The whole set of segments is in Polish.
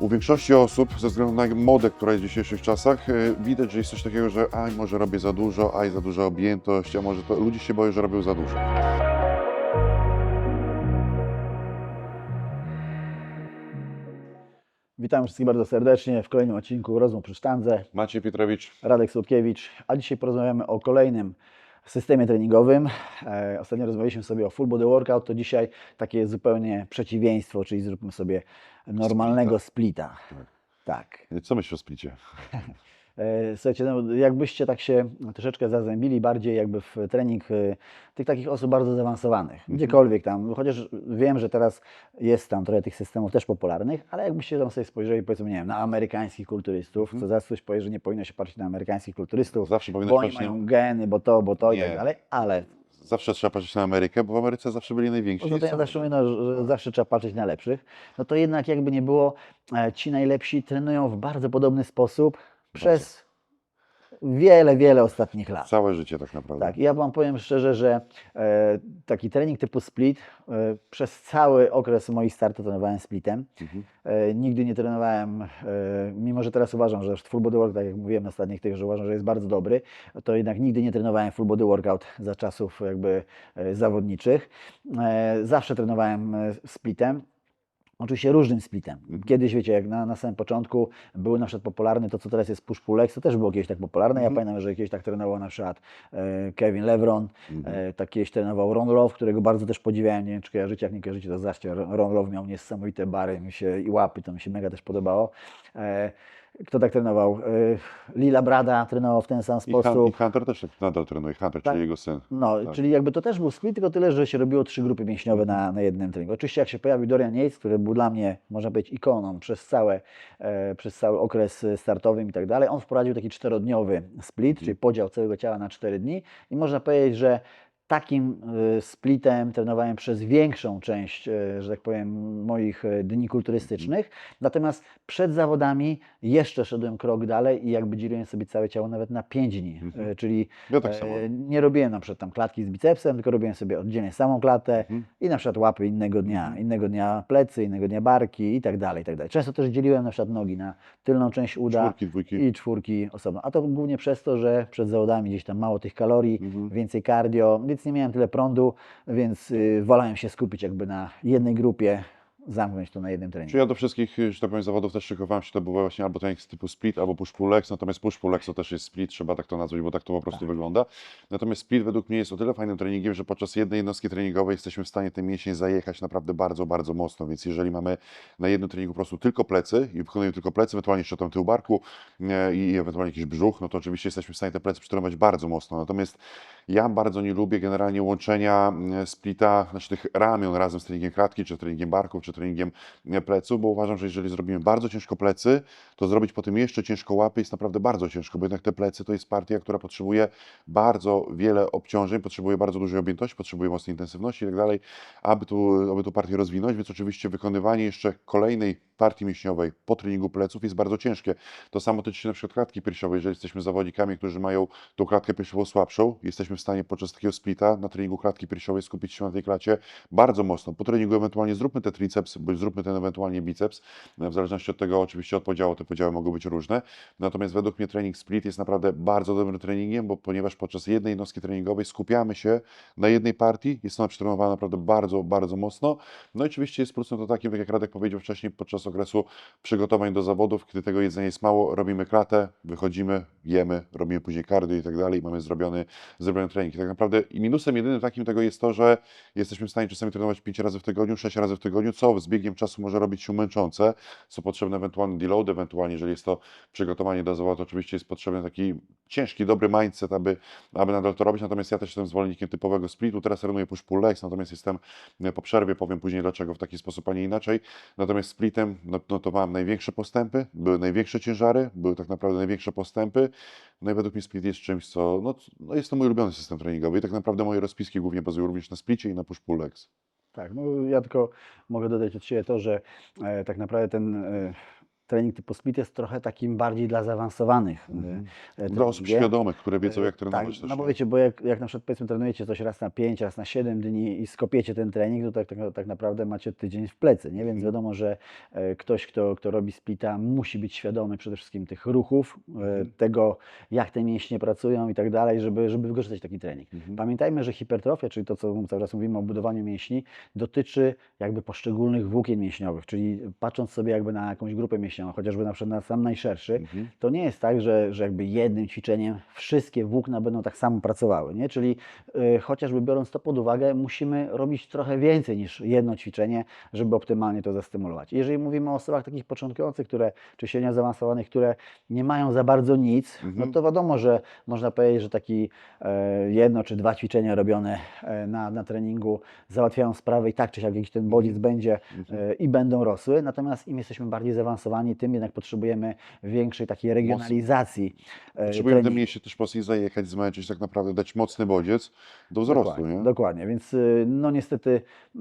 u większości osób, ze względu na modę, która jest w dzisiejszych czasach, y, widać, że jest coś takiego, że aj, może robię za dużo, aj, za duża objętość, a może to ludzie się boją, że robią za dużo. Witam wszystkich bardzo serdecznie w kolejnym odcinku Rozmów przy sztandze. Maciej Pietrowicz, Radek Słodkiewicz, a dzisiaj porozmawiamy o kolejnym systemie treningowym. E, ostatnio rozmawialiśmy sobie o full body workout, to dzisiaj takie zupełnie przeciwieństwo, czyli zróbmy sobie normalnego splita. Tak. co myślisz o splicie? E, Słuchajcie, no, jakbyście tak się troszeczkę zazębili bardziej jakby w trening e, tych takich osób bardzo zaawansowanych, gdziekolwiek tam, chociaż wiem, że teraz jest tam trochę tych systemów też popularnych, ale jakbyście tam sobie spojrzeli powiedzmy, nie wiem, na amerykańskich kulturystów, co zaraz ktoś powie, że nie powinno się patrzeć na amerykańskich kulturystów, Zawsze powinno bo oni patrzeć na- mają geny, bo to, bo to i Nie. tak dalej, ale Zawsze trzeba patrzeć na Amerykę, bo w Ameryce zawsze byli najwięksi. Poza tym ja zawsze mówię, no, że zawsze trzeba patrzeć na lepszych. No to jednak jakby nie było, e, ci najlepsi trenują w bardzo podobny sposób przez wiele, wiele ostatnich lat. Całe życie tak naprawdę. Tak, ja Wam powiem szczerze, że e, taki trening typu split, e, przez cały okres moich startów trenowałem splitem. Mhm. E, nigdy nie trenowałem, e, mimo że teraz uważam, że full body workout, tak jak mówiłem na ostatnich tych, że uważam, że jest bardzo dobry, to jednak nigdy nie trenowałem full body workout za czasów jakby e, zawodniczych. E, zawsze trenowałem e, splitem. Oczywiście różnym splitem. Kiedyś, wiecie, jak na, na samym początku były na przykład popularne to, co teraz jest push pull to też było kiedyś tak popularne. Ja pamiętam, że kiedyś tak trenował na przykład e, Kevin Levron, e, tak kiedyś trenował Ron Love, którego bardzo też podziwiałem. Nie wiem, czy kojarzycie, jak nie kojarzycie, to. Ron Ron Love miał niesamowite bary mi się, i łapy, to mi się mega też podobało. E, kto tak trenował? E, Lila Brada trenował w ten sam I, sposób. I Hunter też tak nadal trenuje. Hunter, Tak. czyli jego syn. No, Tak. czyli jakby to też był split, tylko tyle, że się robiło trzy grupy mięśniowe na, na jednym treningu. Oczywiście jak się pojawił Dorian Yates, który był dla mnie, można powiedzieć, ikoną przez, całe, e, przez cały okres startowy i tak dalej, on wprowadził taki czterodniowy split, czyli podział całego ciała na cztery dni i można powiedzieć, że takim e, splitem trenowałem przez większą część, e, że tak powiem, moich e, dni kulturystycznych. Natomiast przed zawodami jeszcze szedłem krok dalej i jakby dzieliłem sobie całe ciało nawet na pięć dni. E, Czyli Ja tak. E, Nie robiłem na przykład tam klatki z bicepsem, tylko robiłem sobie oddzielnie samą klatę Mhm. i na przykład łapy innego dnia, innego dnia plecy, innego dnia barki i tak dalej, i tak dalej. Często też dzieliłem na przykład nogi na tylną część uda Czwórki, dwójki. i czwórki osobno. A to głównie przez to, że przed zawodami gdzieś tam mało tych kalorii, Mhm. więcej cardio, więc nie miałem tyle prądu, więc y, wolałem się skupić jakby na jednej grupie, zamknąć to na jednym treningu. Czy ja do wszystkich, y, że tak powiem, zawodów też szykowałem się, to był właśnie albo trening z typu split, albo push pull legs, natomiast push pull legs to też jest split, trzeba tak to nazwać, bo tak to po prostu wygląda. Natomiast split według mnie jest o tyle fajnym treningiem, że podczas jednej jednostki treningowej jesteśmy w stanie ten mięsień zajechać naprawdę bardzo, bardzo mocno, więc jeżeli mamy na jednym treningu po prostu tylko plecy i wykonujemy tylko plecy, ewentualnie jeszcze tam tył barku e, i ewentualnie jakiś brzuch, no to oczywiście jesteśmy w stanie te plecy przytrenować bardzo mocno. Natomiast ja bardzo nie lubię generalnie łączenia e, splita, znaczy tych ramion razem z treningiem klatki, czy treningiem barków, czy treningiem e, pleców, bo uważam, że jeżeli zrobimy bardzo ciężko plecy, to zrobić potem jeszcze ciężko łapy jest naprawdę bardzo ciężko, bo jednak te plecy to jest partia, która potrzebuje bardzo wiele obciążeń, potrzebuje bardzo dużej objętości, potrzebuje mocnej intensywności i tak dalej, aby tu, aby tu partię rozwinąć, więc oczywiście wykonywanie jeszcze kolejnej partii mięśniowej po treningu pleców jest bardzo ciężkie. To samo tyczy się na przykład klatki piersiowej. Jeżeli jesteśmy zawodnikami, którzy mają tą klatkę piersiową słabszą, jesteśmy w stanie podczas takiego splita na treningu klatki piersiowej skupić się na tej klacie bardzo mocno. Po treningu ewentualnie zróbmy te triceps, bądź zróbmy ten ewentualnie biceps, w zależności od tego oczywiście od podziału, te podziały mogą być różne. Natomiast według mnie trening split jest naprawdę bardzo dobrym treningiem, bo ponieważ podczas jednej jednostki treningowej skupiamy się na jednej partii, jest ona przetrenowana naprawdę bardzo, bardzo mocno. No i oczywiście jest plusem to takim, tak jak Radek powiedział wcześniej, podczas okresu przygotowań do zawodów, kiedy tego jedzenia jest mało, robimy klatę, wychodzimy, jemy, robimy później cardio i tak dalej, mamy zrobiony, zrobiony trening. I tak naprawdę i minusem jedynym takim tego jest to, że jesteśmy w stanie czasami trenować 5 razy w tygodniu, 6 razy w tygodniu, co z biegiem czasu może robić się męczące, są potrzebne ewentualnie deload, ewentualnie jeżeli jest to przygotowanie do zawodu, to oczywiście jest potrzebny taki ciężki, dobry mindset, aby, aby nadal to robić, natomiast ja też jestem zwolennikiem typowego splitu, teraz trenuję push pull legs, natomiast jestem po przerwie, powiem później dlaczego w taki sposób, a nie inaczej, natomiast splitem notowałem największe postępy, były największe ciężary, były tak naprawdę największe postępy, no i według mnie split jest czymś, co, no, no jest to mój ulubiony system treningowy i tak naprawdę moje rozpiski głównie bazują również na splicie i na push pull legs. Tak, no ja tylko mogę dodać od siebie to, że e, tak naprawdę ten, e, trening typu split jest trochę takim bardziej dla zaawansowanych. Mhm. e, Dla osób świadomych, które wiedzą jak trenować Tak, też. no bo wiecie, bo jak, jak na przykład powiedzmy trenujecie coś raz na 5, raz na 7 dni i skopiecie ten trening, to tak, tak, tak naprawdę macie tydzień w plecy, nie? Więc Mhm. wiadomo, że e, ktoś, kto, kto robi splita musi być świadomy przede wszystkim tych ruchów, e, Mhm. tego jak te mięśnie pracują i tak dalej, żeby, żeby wykorzystać taki trening. Mhm. Pamiętajmy, że hipertrofia, czyli to, co cały czas mówimy o budowaniu mięśni, dotyczy jakby poszczególnych włókien mięśniowych, czyli patrząc sobie jakby na jakąś grupę mięśniową, chociażby na przykład na sam najszerszy, Mhm. to nie jest tak, że, że jakby jednym ćwiczeniem wszystkie włókna będą tak samo pracowały, nie? Czyli y, chociażby biorąc to pod uwagę, musimy robić trochę więcej niż jedno ćwiczenie, żeby optymalnie to zastymulować. Jeżeli mówimy o osobach takich początkujących, które, czy średnio zaawansowanych, które nie mają za bardzo nic, Mhm. no to wiadomo, że można powiedzieć, że taki e, jedno czy dwa ćwiczenia robione e, na, na treningu załatwiają sprawę i tak czy siak jakiś ten bodziec będzie e, i będą rosły. Natomiast im jesteśmy bardziej zaawansowani, tym jednak potrzebujemy większej takiej regionalizacji. e, Potrzebujemy te mięśnie też mocniej zajechać, zmęczyć, tak naprawdę dać mocny bodziec do wzrostu, Dokładnie, nie? dokładnie. Więc y, no niestety y,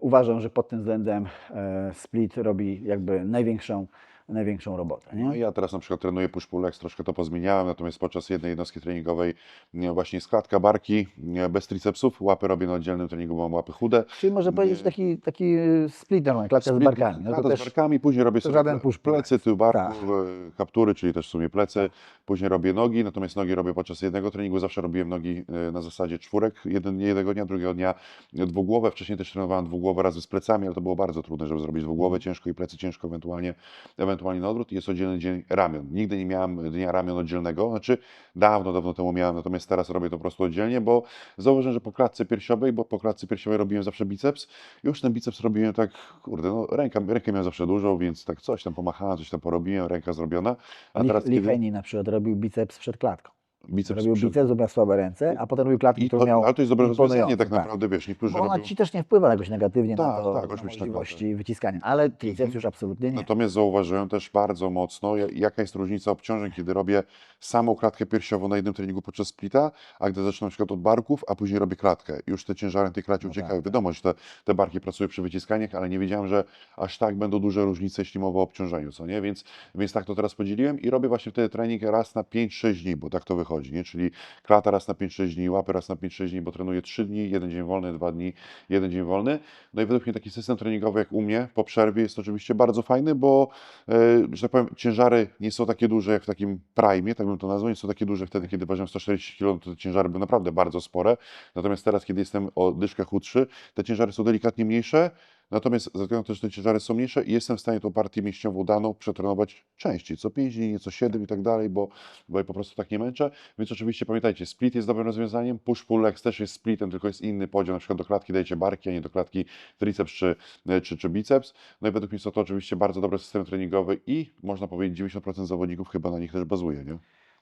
uważam, że pod tym względem e, split robi jakby największą, największą robotę. Nie? No ja teraz na przykład trenuję push pull legs, troszkę to pozmieniałem, natomiast podczas jednej jednostki treningowej nie, właśnie jest klatka, barki, bez tricepsów, łapy robię na oddzielnym treningu, bo mam łapy chude. Czyli może powiedzieć taki, taki y, split normalny, klatka z Split- barkami. No to też z barkami, później robię sobie żaden push plecy, tył barków, e, kaptury, czyli też w sumie plecy, później robię nogi, natomiast nogi robię podczas jednego treningu, zawsze robiłem nogi e, na zasadzie czwórek, jeden, jednego dnia, drugiego dnia dwugłowe, wcześniej też trenowałem dwugłowe razem z plecami, ale to było bardzo trudne, żeby zrobić dwugłowe Mhm. ciężko i plecy ciężko, ewentualnie, ewentualnie na odwrót jest oddzielny dzień ramion. Nigdy nie miałem dnia ramion oddzielnego, znaczy dawno, dawno temu miałem, natomiast teraz robię to po prostu oddzielnie, bo zauważyłem, że po klatce piersiowej, bo po klatce piersiowej robiłem zawsze biceps, już ten biceps robiłem tak, kurde, no ręka, rękę miałem zawsze dużą, więc tak coś tam pomachałem, coś tam porobiłem, ręka zrobiona, a teraz Lee kiedy na przykład robił biceps przed klatką. Biceps Robił przy- biceps, słabe ręce, a potem robił klatkę, i którą to, miał ale to jest dobre rozwiązanie tak naprawdę, wiesz, niektórzy Bo ona robią... ci też nie wpływa jakoś negatywnie na Tak, to, tak, na tak, możliwości wyciskania, ale triceps Mhm. już absolutnie nie. Natomiast zauważyłem też bardzo mocno, ja- jaka jest różnica obciążeń, kiedy robię samą klatkę piersiową na jednym treningu podczas splita, a gdy zaczynam na przykład od barków, a później robię klatkę. Już te ciężary tej klacie No uciekają. tak. Wiadomo, że te, te barki pracują przy wyciskaniach, ale nie wiedziałem, że aż tak będą duże różnice, jeśli mowa o obciążeniu, co nie? Więc, więc tak to teraz podzieliłem i robię właśnie wtedy trening raz na 5-6 dni, bo tak to wychodzi, nie? Czyli klata raz na 5-6 dni, łapy raz na 5-6 dni, bo trenuję 3 dni, jeden dzień wolny, dwa dni, jeden dzień wolny. No i według mnie taki system treningowy jak u mnie po przerwie jest oczywiście bardzo fajny, bo e, że tak powiem, ciężary nie są takie duże jak w takim prime, tak bym to nazwał, nie są takie duże wtedy, kiedy ważyłem 140 kg, to te ciężary były naprawdę bardzo spore. Natomiast teraz, kiedy jestem o dyszkę chudszy, te ciężary są delikatnie mniejsze, natomiast ze te ciężary są mniejsze, jestem w stanie tą partię mięśniową daną przetrenować częściej, co 5 dni, nieco 7 i tak dalej, bo, bo ja po prostu tak nie męczę. Więc oczywiście pamiętajcie, split jest dobrym rozwiązaniem, push pull legs też jest splitem, tylko jest inny podział, na przykład do klatki dajecie barki, a nie do klatki triceps czy, czy, czy biceps. No i według mnie są to oczywiście bardzo dobre systemy treningowe i można powiedzieć 90% zawodników chyba na nich też bazuje, nie?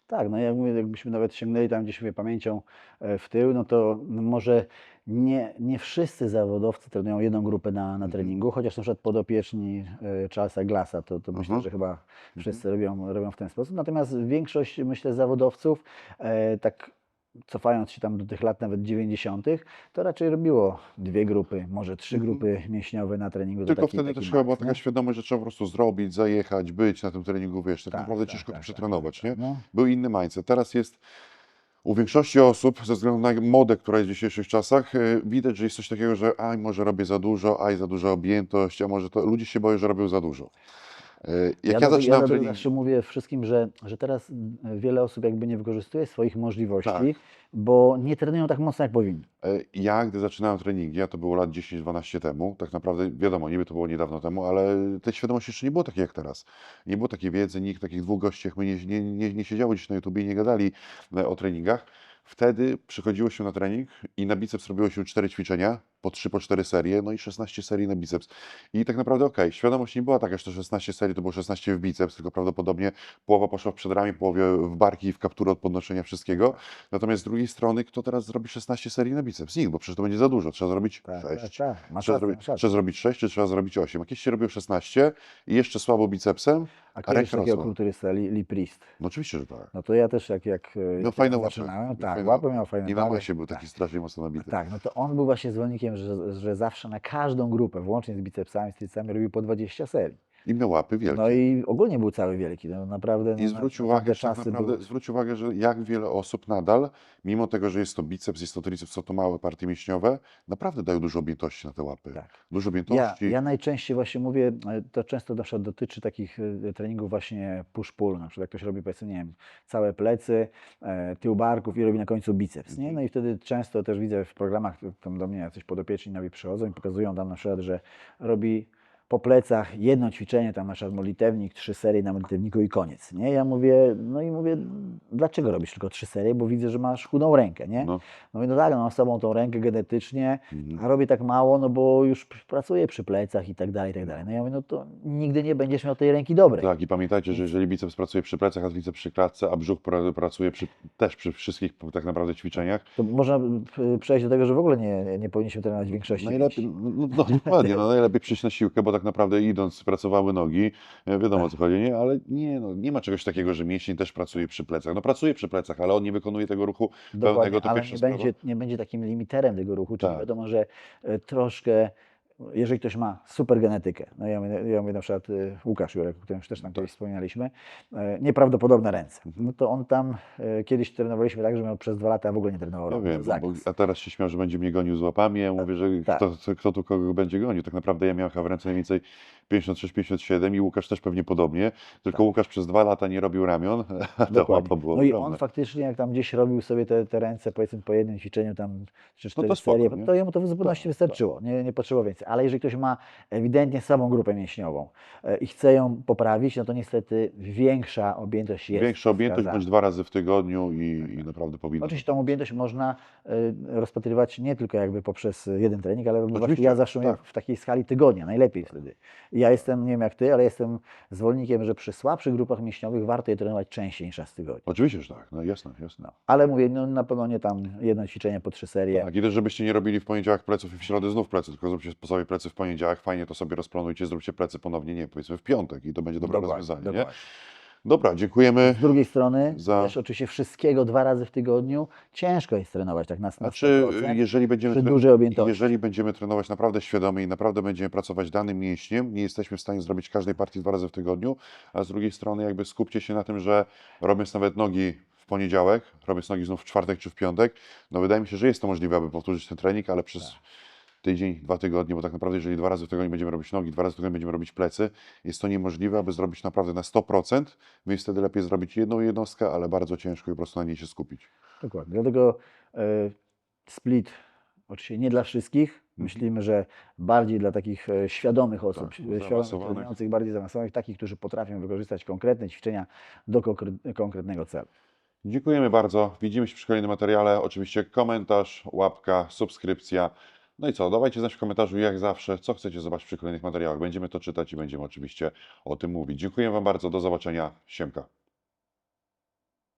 Tak, no jak mówię, jakbyśmy nawet sięgnęli tam gdzieś mówię, pamięcią e, w tył, no to no może nie, nie wszyscy zawodowcy trenują jedną grupę na, na Mhm. treningu, chociaż na przykład podopieczni e, Charlesa Glassa, to, to myślę, Mhm. że chyba wszyscy robią, robią w ten sposób. Natomiast większość, myślę, zawodowców, e, tak cofając się tam do tych lat nawet 90., to raczej robiło dwie grupy, może trzy Mhm. grupy mięśniowe na treningu. Tylko taki- wtedy taki też chyba była taka świadomość, że trzeba po prostu zrobić, zajechać, być na tym treningu, wiesz, tak, Tak, naprawdę tak, ciężko tak, to tak, przetrenować, tak, nie? tak, no. Był inny mindset. Teraz jest u większości osób, ze względu na modę, która jest w dzisiejszych czasach, y, widać, że jest coś takiego, że aj, może robię za dużo, aj, za duża objętość, a może to ludzie się boją, że robią za dużo. Y, Jak ja, ja, trening, zawsze mówię wszystkim, że, że teraz wiele osób jakby nie wykorzystuje swoich możliwości, Tak. bo nie trenują tak mocno jak powinni. E, Ja, gdy zaczynałem treningi, a to było lat 10-12 temu, tak naprawdę wiadomo, niby to było niedawno temu, ale tej świadomości jeszcze nie było takiej jak teraz. Nie było takiej wiedzy, nikt takich dwóch gości jak my nie, nie, nie, nie siedziało gdzieś na YouTubie i nie gadali e, o treningach. Wtedy przychodziło się na trening i na biceps robiło się 4 ćwiczenia, po 3, po 4 serie, no i 16 serii na biceps. I tak naprawdę okej, świadomość nie była taka, że to 16 serii to było 16 w biceps, tylko prawdopodobnie połowa poszła w przedramię, połowie w barki i w kapturę od podnoszenia wszystkiego. Natomiast z drugiej strony, kto teraz zrobi 16 serii na biceps? Nikt, bo przecież to będzie za dużo. Trzeba zrobić Tak, 6. tak, tak. Trzeba, zrobić, trzeba zrobić 6, czy trzeba zrobić 8. Jak się robiło 16 i jeszcze słabo bicepsem, A a kiedyś takiego kulturysta, Lee, Lee Priest. No oczywiście, że tak. No to ja też jak, jak, jak fajne łapy. zaczynałem, Miał tak, fajne łapy miał fajne I na masie był taki strasznie mocno nabity. Tak, no to on był właśnie zwolennikiem, że, że zawsze na każdą grupę, włącznie z bicepsami, z tricami, robił po 20 serii. Miał łapy wielkie. No i ogólnie był cały wielki. No naprawdę. I no, zwróć na- uwagę, tak naprawdę, były- zwróć uwagę, że jak wiele osób nadal, mimo tego, że jest to biceps, jest to triceps, są to małe partie mięśniowe, naprawdę dają dużo objętości na te łapy. Tak. Dużo Ja, objętości. ja najczęściej właśnie mówię, e, to często na przykład dotyczy takich e, treningów właśnie push-pull, na przykład jak ktoś robi powiedzmy, nie wiem, całe plecy, e, tył barków i robi na końcu biceps, nie? No i wtedy często też widzę w programach, tam do mnie jacyś podopieczni nowi przychodzą i pokazują tam na przykład, że robi po plecach jedno ćwiczenie, tam na przykład molitewnik, trzy serie na molitewniku i koniec, nie? Ja mówię, no i mówię, dlaczego robisz tylko trzy serie, bo widzę, że masz chudą rękę, nie? No. No mówię, no tak, no mam sobą tą rękę genetycznie, Mhm. a robię tak mało, no bo już pracuję przy plecach i tak dalej, i tak dalej. No ja mówię, no to nigdy nie będziesz miał tej ręki dobrej. Tak, i pamiętajcie, że jeżeli biceps pracuje przy plecach, a triceps przy klatce, a brzuch pra- pracuje przy, też przy wszystkich tak naprawdę ćwiczeniach, To można p- przejść do tego, że w ogóle nie, nie powinniśmy trenować większości. Najlepiej, no, no, no dokładnie, no najlepiej przyjść na siłkę, bo tak naprawdę idąc pracowały nogi, e, wiadomo o co chodzi, nie? Ale nie, no, nie ma czegoś takiego, że mięsień też pracuje przy plecach. No pracuje przy plecach, ale on nie wykonuje tego ruchu Dokładnie, pełnego, to ale nie sprawa. będzie, nie będzie takim limiterem tego ruchu, czyli Tak. wiadomo, że e, troszkę, jeżeli ktoś ma super genetykę, no ja mówię, ja mówię na przykład e, Łukasz Jurek, o którym już też tam kiedyś wspominaliśmy, e, nieprawdopodobne ręce. No to on tam, e, kiedyś trenowaliśmy tak, że miał przez dwa lata w ogóle nie trenował rąk, wiem, to bo, a teraz się śmiał, że będzie mnie gonił z łapami, ja mówię, że tak. kto, kto, tu kogo będzie gonił. Tak naprawdę ja miałem w ręce mniej więcej 56-57 i Łukasz też pewnie podobnie, tylko Łukasz przez dwa lata nie robił ramion, a Tak. Łapa była No i ogromna. on faktycznie, jak tam gdzieś robił sobie te, te ręce, powiedzmy po jednym ćwiczeniu, tam trzy, cztery No to spoko, serie, to jemu to w zupełności Tak, wystarczyło, nie, nie potrzebował więcej. Ale jeżeli ktoś ma ewidentnie słabą grupę mięśniową e, i chce ją poprawić, no to niestety większa objętość jest Większa objętość wskazana. bądź dwa razy w tygodniu i, i naprawdę powinno. Oczywiście tą objętość można e, rozpatrywać nie tylko jakby poprzez jeden trening, ale właśnie Oczywiście, ja zawsze tak. w takiej skali tygodnia, najlepiej wtedy. I Ja jestem, nie wiem jak ty, ale jestem zwolennikiem, że przy słabszych grupach mięśniowych warto je trenować częściej niż raz w tygodniu. Oczywiście, że tak, no jasne, jasne. No, ale mówię, no na pewno nie tam jedno ćwiczenie po trzy serie. Tak, i też żebyście nie robili w poniedziałek pleców i w środę znów plecy, tylko zróbcie sobie plecy w poniedziałek, fajnie to sobie rozplanujcie, zróbcie plecy ponownie, nie, powiedzmy w piątek i to będzie dobre Dokładnie, rozwiązanie, nie? Dobra, dziękujemy. Z drugiej strony Za- też oczywiście wszystkiego dwa razy w tygodniu ciężko jest trenować tak na, na Znaczy, 100%. jeżeli będziemy, przy dużej objętości. jeżeli będziemy trenować naprawdę świadomie i naprawdę będziemy pracować danym mięśniem, nie jesteśmy w stanie zrobić każdej partii dwa razy w tygodniu, a z drugiej strony jakby skupcie się na tym, że robiąc nawet nogi w poniedziałek, robiąc nogi znów w czwartek czy w piątek, no wydaje mi się, że jest to możliwe, aby powtórzyć ten trening, ale przez Tak. Tydzień, dwa tygodnie, bo tak naprawdę jeżeli dwa razy w tygodniu będziemy robić nogi, dwa razy w tygodniu będziemy robić plecy, jest to niemożliwe, aby zrobić naprawdę na 100%, więc wtedy lepiej zrobić jedną jednostkę, ale bardzo ciężko i po prostu na niej się skupić. Dokładnie. Dlatego e, split oczywiście nie dla wszystkich. Myślimy, że bardziej dla takich e, świadomych osób, Tak, świadomych zaawansowanych. trenujących, bardziej zaawansowanych, takich, którzy potrafią wykorzystać konkretne ćwiczenia do konkre- konkretnego celu. Dziękujemy bardzo. Widzimy się przy kolejnym materiale. Oczywiście komentarz, łapka, subskrypcja. No i co? Dawajcie znać w komentarzu, jak zawsze, co chcecie zobaczyć przy kolejnych materiałach. Będziemy to czytać i będziemy oczywiście o tym mówić. Dziękuję Wam bardzo. Do zobaczenia. Siemka.